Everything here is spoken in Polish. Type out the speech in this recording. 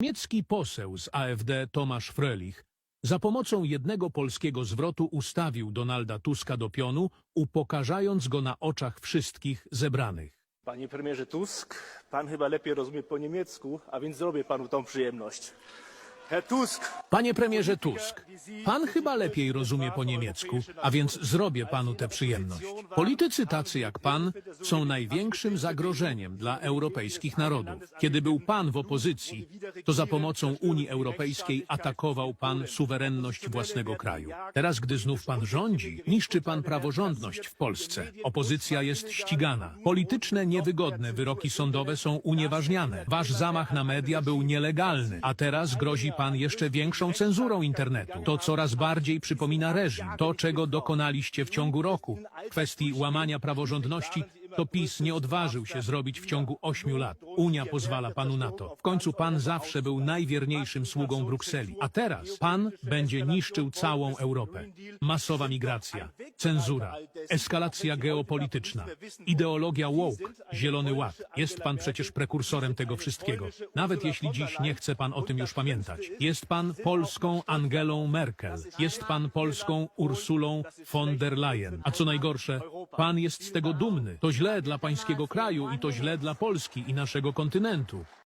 Niemiecki poseł z AfD Tomasz Frölich za pomocą jednego polskiego zwrotu ustawił Donalda Tuska do pionu, upokarzając go na oczach wszystkich zebranych. Panie premierze Tusk, pan chyba lepiej rozumie po niemiecku, a więc zrobię panu tą przyjemność. Herr Tusk, Panie premierze Tusk, pan chyba lepiej rozumie po niemiecku, a więc zrobię panu tę przyjemność. Politycy tacy jak pan są największym zagrożeniem dla europejskich narodów. Kiedy był pan w opozycji, to za pomocą Unii Europejskiej atakował pan suwerenność własnego kraju. Teraz, gdy znów pan rządzi, niszczy pan praworządność w Polsce. Opozycja jest ścigana. Polityczne, niewygodne wyroki sądowe są unieważniane. Wasz zamach na media był nielegalny, a teraz grozi pan jeszcze cenzurą internetu. To coraz bardziej przypomina reżim. To, czego dokonaliście w ciągu roku w kwestii łamania praworządności, to PiS nie odważył się zrobić w ciągu ośmiu lat. Unia pozwala panu na to. W końcu pan zawsze był najwierniejszym sługą Brukseli. A teraz pan będzie niszczył całą Europę. Masowa migracja, cenzura, eskalacja geopolityczna, ideologia woke, zielony ład. Jest pan przecież prekursorem tego wszystkiego. Nawet jeśli dziś nie chce pan o tym już pamiętać. Jest pan polską Angelą Merkel. Jest pan polską Ursulą von der Leyen. A co najgorsze, pan jest z tego dumny. To źle dla pańskiego kraju i to źle dla Polski i naszego kontynentu.